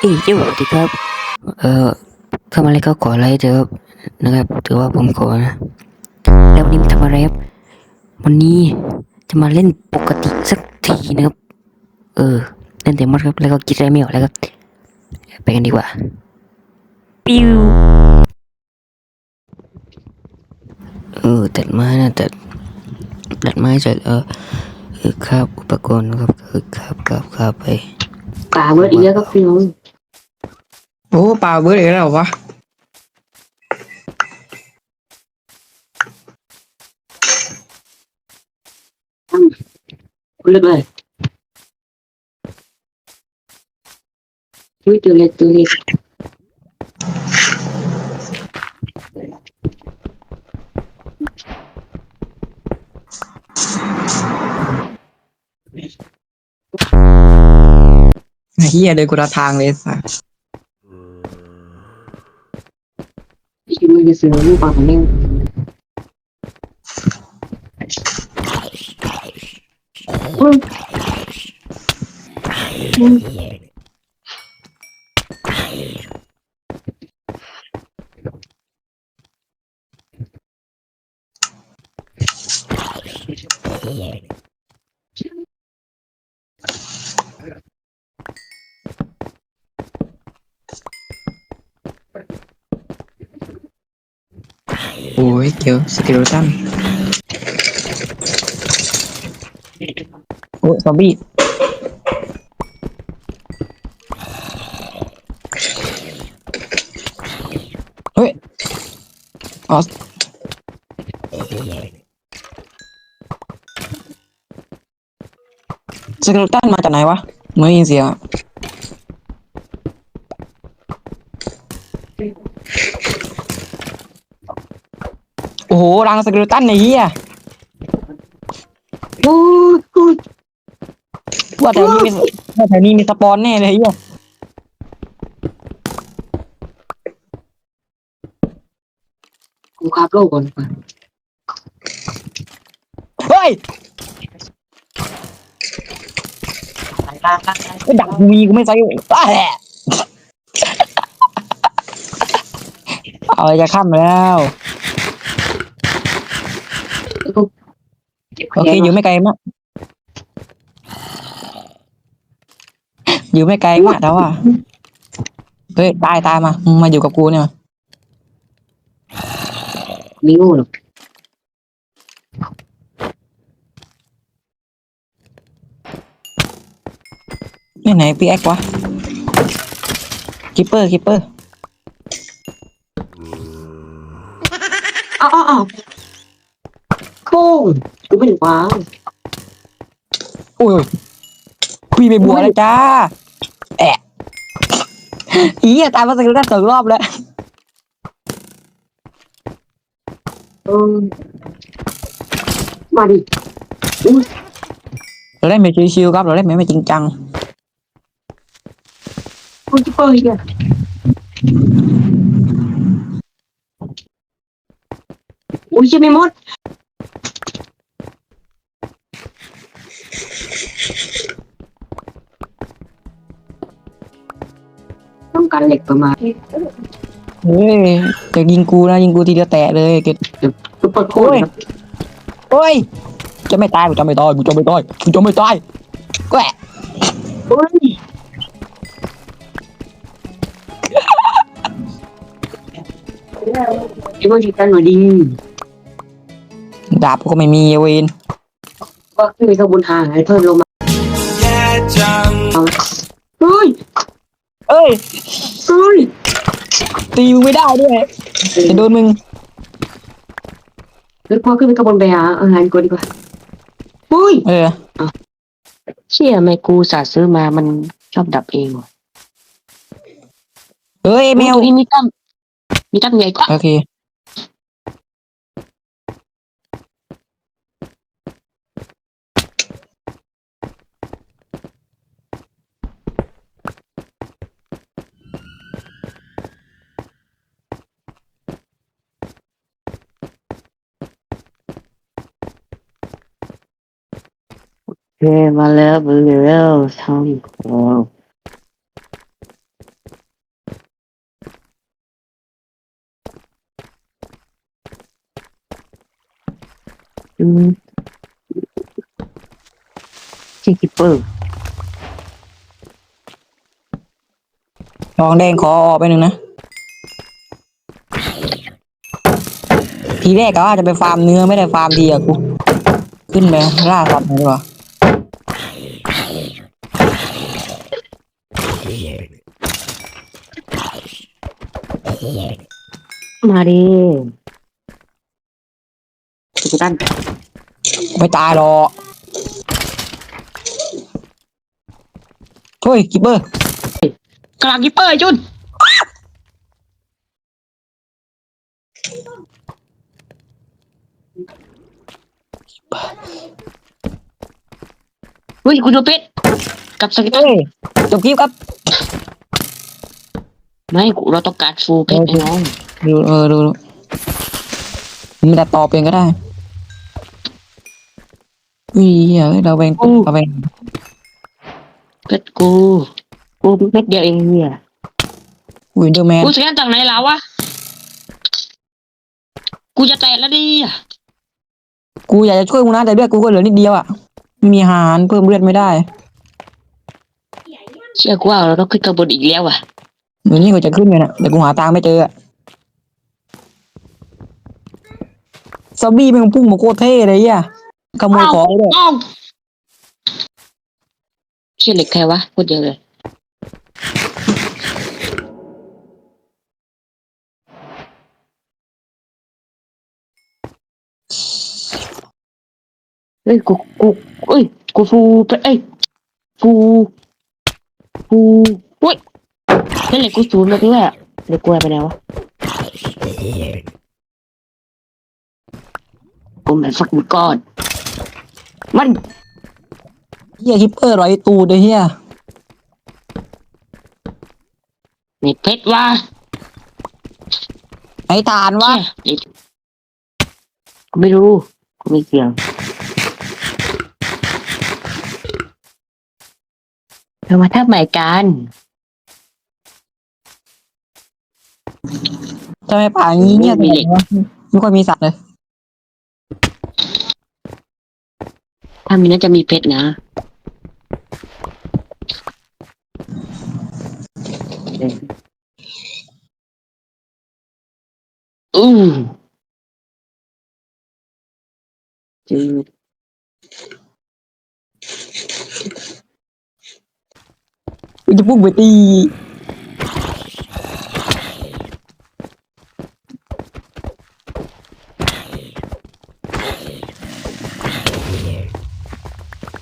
เอ้ยเจ้าสวัสดีครับ เอ่อเข้ามาแล้วก็ขอไลค์เถอะครับนะครับ ถือว่าผมขอนะ แล้ววันนี้มาทำอะไรครับ วันนี้จะมาเล่นปกติสักทีนะครับ เออ เล่นเต็มมดครับ แล้วก็คิดอะไรไม่ออกแล้วครับ ไปกันดีกว่า ปิ้วเออ ตัดไม้นะตัด ตัดไม้เสร็จเออเออคาบอุปกรณ์นะครับเออคาบคาบคาบไปกาเวิร์ดอีกแล้วก็พี่น้อง โอ้ปลาเบิร์ดอีกแล้วเหรอวะเลือกเลยอุ้ยตัวเล็กตัวเล็กเฮียเดินกุละทางเลยสัส พี่มันจะซื้ อลูกปลาของแม่งอืมอืม โอ้ยเกี่ยวสกิลตันโอ้ยซอมบี้เฮ้ยอ๋อสกิลตันมาจากไหนวะไม่ได้ยินเสียงอะโอ้โหรังสกิลตันในเฮียโอ้ยโอ้ยว่าแถวนี้มีว่าแถวนี้มีสปอนแน่เลยเฮียกูคาบโลกก่อนดีกว่าเฮ้ยสายตาตาไอ้ดักกูมีกูไม่ใส่อ้าแหละเอาจะข้ามแล้วแล้วก็ เก็บโอเคอยู่ไม่ไกลมากอยู่ไม่ไกลมากแต่ว่าเฮ้ยตา ยตายมามึงมาอยู่กับกูเนี่ยมาไม่โง่หรอกไม่ไหนพี่แอ๊กวะคิปเปอร์คิปเปอร์อ้าวอ้าวอ้าวโค้งกูไม่ได้วางโอ้ยพี่ไปบัวแล้วจ้าแอะอีอะตายมาสักได้สองรอบแล้วเออมาดิอุ้ยเราเล่นแบบชิวๆครับเราเล่นแบบไม่จริงจังกูจะเปิดอีกอะอุ้ยจะไม่หมด การเหล็กประมาณเฮ้ยจะยิงกูนะยิงกูทีเดียวแตะเลยเกดซุปเปอร์โค้ดครับโอ้ยจะไม่ตายกูจะไม่ตายกูจะไม่ตายกูจะไม่ตายแกะเฮ้ยไอ้พวกที่กันหน่อยดิดาบกูก็ไม่มีเวนว่าขึ้นไปข้างบนหางให้เพิ่มลงมาเอาเฮ้ย เอ้ยเฮ้ยตีมึงไม่ได้ด้วยจะโดนมึงเฮ้ยพอขึ้นไปข้างบนไปหาอาหารกูดีกว่าเฮ้ย เออเชี่ยไม่กูสาซื้อมามันชอบดับเองว่ะเอ้ยแมวตัวนี้มีตั้มมีตั้มใหญ่กว่าโอเค เคมาแล้วมาแล้วช่างของอืมชิคกี้พายน้องแดงขอออกไปหนึ่งนะ ทีแรกก็อาจจะไปฟาร์มเนื้อไม่ได้ฟาร์มดีอะกู ขึ้นไปล่าสัตว์ดีกว่า มาดิสุดันไม่ตายหรอกช่วยกิปเปอร์กลางคิปเปอร์จุนเฮ้ยคุณโดนเพชร กับสกิตเตอเฮ้ร์ยจบคลิปครับไม่กูเราต้องการฟูเพชรไอ้น้องดูเออดูดูมันจะต่อเป็นก็ได้อุ้ยเฮ้ยเราแบ่งเราแบ่งเพชรกูกูเพชรเดียวเองเนี่ยอุ้ยเดอร์แมนกูสแกนจากไหนแล้ววะกูจะแตะแล้วดิกูอยากจะช่วยมึงนะแต่เลือดกูก็เหลือนิดเดียวอะไม่มีอาหารเพิ่มเลือดไม่ได้ เชื่อกูว่าเราต้องขึ้นกระบนอีกแล้วอะเดี๋ยวนี้กูจะขึ้นเลยนะแต่กูหาทางไม่เจออะซอมบี้มันพุ่งมาโคตรเท่เลยอะขโมยของเลย อ้าวเชื่อเหล็กใครวะพูดเดียวเลยเฮ้ยกูกูเอ้ยกูฟูไปเอ้ยฟู ฟูเฮ้ยเล่นเหล็กกูศูนย์มาด้วยอะเหล็กกูหายไปไหนวะกูแม่งฟักมือก่อน มันเฮียคิปเปอร์ร้อยตูดเลยเฮียนี่เพชรว่ะไอ้ทานวะเชี่ยกูไม่รู้กูไม่เกี่ยว เรามาทับใหม่กันทำไมป่างี้เงียบจังวะไม่ค่อยมีสัตว์เลย ถ้ามีน่าจะมีเพชรนะอือจืด กูจะพุ่งไปตี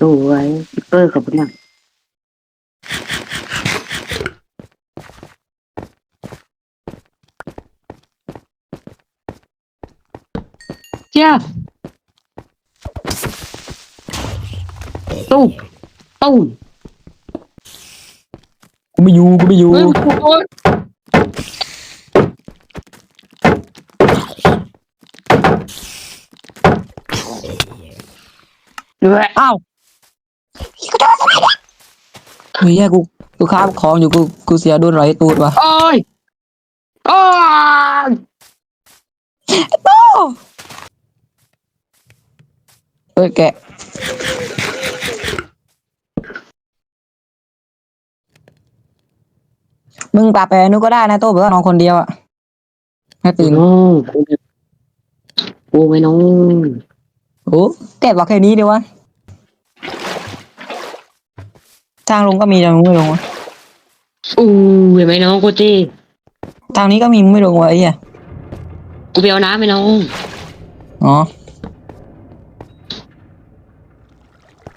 สวยคิปเปอร์ขอบคุณมากเจ้าตู้ตู้ กูไม่อยู่กูไม่อยู่เฮ้ยโอ้ยด้วยอ้าวเฮ้ยเหี้ยกูกูค้าบของอยู่กูกูเสียโดนร้อยตูดว่ะโอ้ยโอ้ยเอ้ยแกะ มึงกลับไปนู้นก็ได้นะโต้แบบว่านอนคนเดียวอะให้ตื่นน้องกูไม่น้องโอ้แต่บอกแค่นี้เดียววะทางลงก็มีแต่มึงไม่ลงวะอู้เห็นไหมน้องกูจีทางนี้ก็มีมึงไม่ลงวะไอ้เหี้ยกูไปเอาน้ำไหมน้องอ๋อ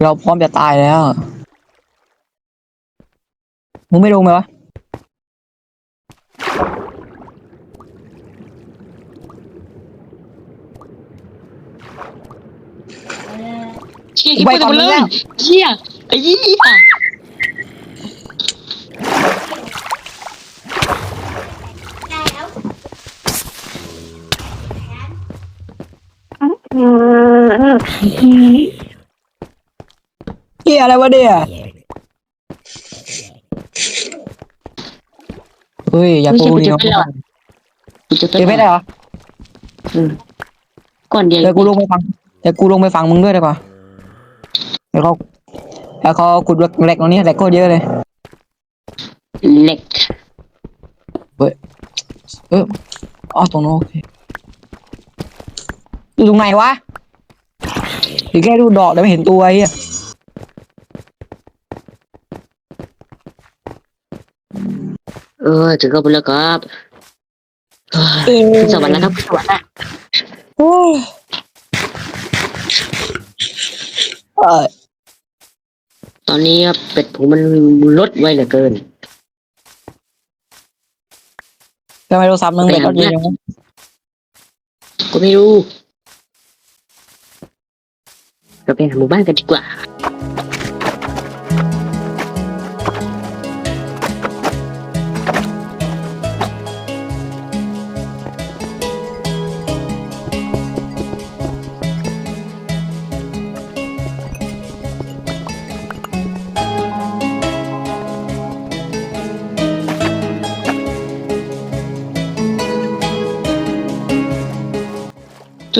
เราพร้อมจะตายแล้ว มึงไม่ลงไหมวะ เชี่ยคิดไปหมดเลยเชี่ยไอ้ยี่อะอืมเฮียอะไรวะเนี่ยเฮ้ยอย่าไม่โกใช่งกูดิจะน้องไปหรอกกูจะไปเดี๋ยวไม่ได้เหรอก่อนเดียวเดี๋ยวกูลงไปฟังเดี๋ยวกูลงไปฟังมึงด้วยดีกว่า แล้วเขาแล้วเขาขุดเหล็กตรงนี้เหล็กก็เยอะเลยเหล็กเอออ๋อตรงโน้นโอเคอยู่ตรงไหนวะหรือแค่ดูดอกแต่ไม่เห็นตัวไอ้เหี้ยเออถึงก็ไปแล้วครับเฮ้ยขึ้นสวรรค์แล้วครับขึ้นสวรรค์แล้วโอ้ยเออต อนนี้ครับเป็ดผมมันลดไวเหลือเกินทำไมโทรศัพท์มึงเป็นรถเยอะจังวะก็ไม่รู้เราไปหาหมู่บ้านกันดีกว่า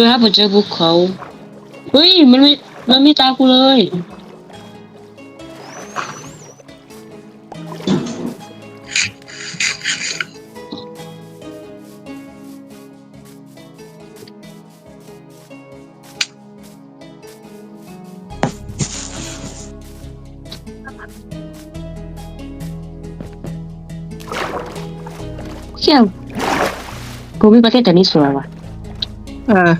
ครับผมเจอภูเขาเฮ้ยมันไม่มันไม่ตามกูเลยเชี่ยวกูมีประเทศแต่นี้สวยว่ะ เออ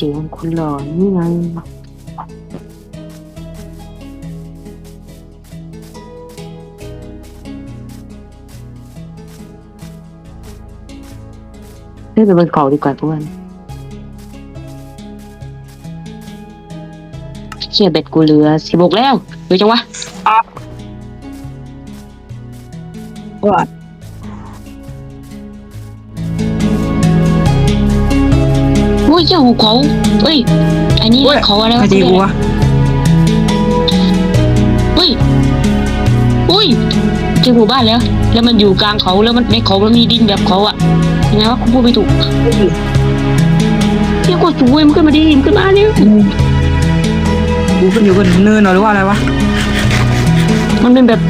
เสียงคุณหล่อนี่ไงเล่นไปบนเขาดีกว่าเพื่อนเชี่ยเบ็ดกูเหลือสิบกแล้วเหลือจังวะว่า ยเจ้าหุบเขาเอ้ย อันนี้เขาอะไรใครวะจีกูวะเฮ้ยอุ้ยเจอหมู่บ้านแล้ว แล้วมันอยู่กลางเขาแล้วมันในเขามันมีดินแบบเขาอะยังไงวะกูพูดไม่ถูกเที่ยกดสวยมันขึ้นมาดิมันขึ้นมาเนี่ยกูขึ้นอยู่บนเนินเหรอหรือว่าอะไรวะ มันเป็นแบบ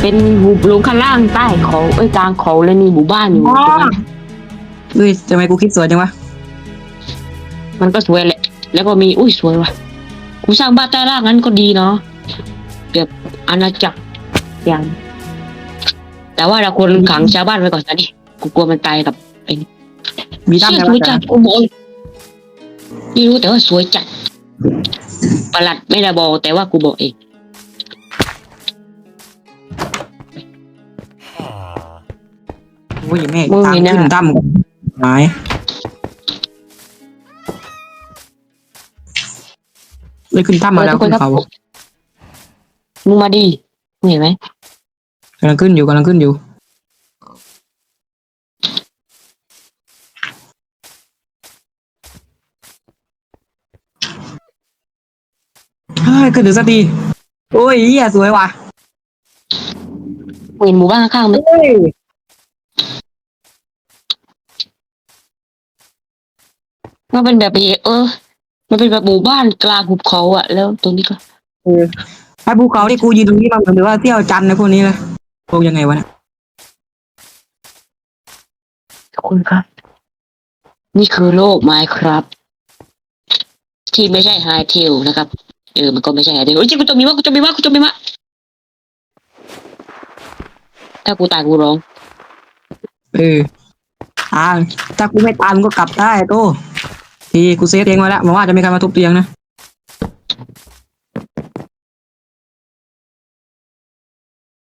เป็นหุบลงข้างล่างใต้เขาเอ้ยกลางเขาแล้วมีหมู่บ้านอยู่ตรงนั้น เฮ้ยทำไมกูคิดสวยจังวะมันก็สวยแหละ แล้วก็มี อุ้ยสวยว่ะ กูสร้างบ้านใต้ล่างนั้นก็ดีเนาะแบบอาณาจักรอย่างแต่ว่าเราควรขังชาวบ้านไว้ก่อนนะดิกูกลัวมันตายกับมีเชี่ตั้ยงแต่สวยว่าจัดกูบอกเลยไม่รู้แต่ว่าสวยจัดประหลัดไม่ได้บอกแต่ว่ากูบอกเองโอ้ยแม่ตามขึ้นตั้ม หายเลยขึ้นตั้มมาแล้วเออทุกขึ้นคนครับเขามึงมาดีมึงเห็นไหมกำลังขึ้นอยู่กำลังขึ้นอยู่เฮ้ยขึ้นถึงสักทีโอ้ยเหี้ยสวยว่ะมึงเห็นหมู่บ้านข้างๆไหม เฮ้ย มันเป็นแบบเออ มันเป็นแบบหมู่บ้านกลางหุบเขาอะแล้วตรงนี้ก็ไอ้ภูเขาที่กูยืนตรงนี้มาเหมือนหรือว่าเที่ยวจันทร์นะพวกนี้เลยพวกยังไงวะเนี่ยทุกคนครับ นี่คือโลกไมครับ ที่ไม่ใช่ไฮเทลนะครับ เออ มันก็ไม่ใช่ไฮเทลเอ้ยกูจะมีวะกูจะมีวะกูจะมีวะถ้ากูตายกูร้อง เอออ่าถ้ากูไม่ตามมึงก็กลับได้โต ทีกูเซฟเองไว้แล้วหวังว่าจะไม่มีใครมาทุบเตียงนะ